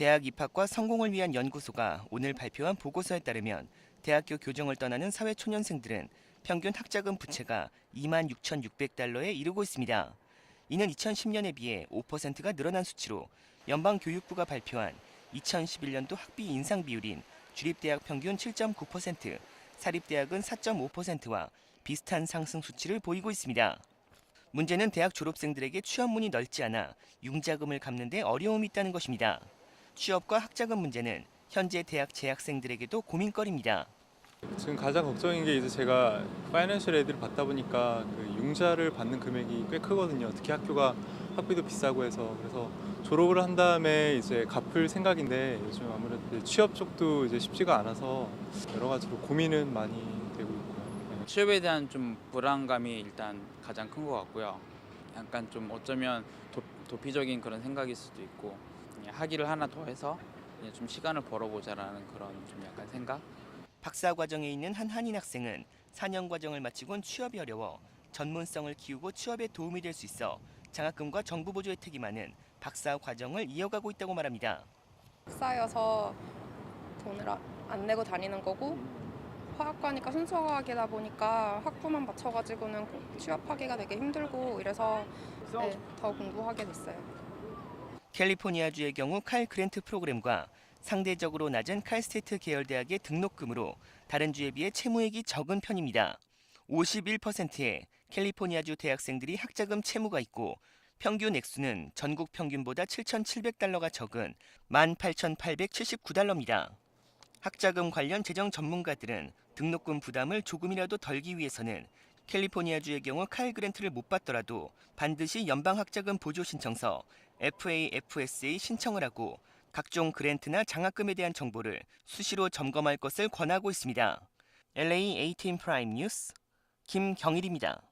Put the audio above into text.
대학 입학과 성공을 위한 연구소가 오늘 발표한 보고서에 따르면 대학교 교정을 떠나는 사회 초년생들은 평균 학자금 부채가 2만 6,600달러에 이르고 있습니다. 이는 2010년에 비해 5%가 늘어난 수치로 연방교육부가 발표한 2011년도 학비 인상 비율인 주립대학 평균 7.9%, 사립대학은 4.5%와 비슷한 상승 수치를 보이고 있습니다. 문제는 대학 졸업생들에게 취업문이 넓지 않아 융자금을 갚는 데 어려움이 있다는 것입니다. 취업과 학자금 문제는 현재 대학 재학생들에게도 고민거리입니다. 지금 가장 걱정인 게 이제 제가 파이낸셜 애들을 받다 보니까 그 융자를 받는 금액이 꽤 크거든요. 특히 학교가 학비도 비싸고 해서 그래서 졸업을 한 다음에 이제 갚을 생각인데 요즘 아무래도 취업 쪽도 이제 쉽지가 않아서 여러 가지로 고민은 많이 되고 있고요. 네. 취업에 대한 좀 불안감이 일단 가장 큰 것 같고요. 약간 좀 어쩌면 도, 도피적인 그런 생각일 수도 있고 학위를 하나 더 해서 그냥 좀 시간을 벌어보자라는 그런 좀 약간 생각. 박사 과정에 있는 한 한인 학생은 4년 과정을 마치곤 취업이 어려워 전문성을 키우고 취업에 도움이 될 수 있어 장학금과 정부 보조 혜택이 많은 박사 과정을 이어가고 있다고 말합니다. 쌓여서 돈을 아- 안 내고 다니는 거고 화학과니까 순수화학이다 보니까 학부만 맞춰가지고는 취업하기가 되게 힘들고 이래서 네, 더 공부하게 됐어요. 캘리포니아주의 경우 칼 그랜트 프로그램과 상대적으로 낮은 칼스테이트 계열 대학의 등록금으로 다른 주에 비해 채무액이 적은 편입니다. 51%의 캘리포니아주 대학생들이 학자금 채무가 있고 평균 액수는 전국 평균보다 7,700달러가 적은 18,879달러입니다. 학자금 관련 재정 전문가들은 등록금 부담을 조금이라도 덜기 위해서는 캘리포니아주의 경우 칼 그랜트를 못 받더라도 반드시 연방 학자금 보조 신청서 FAFSA 신청을 하고 각종 그랜트나 장학금에 대한 정보를 수시로 점검할 것을 권하고 있습니다. LA 18 프라임 뉴스 김경일입니다.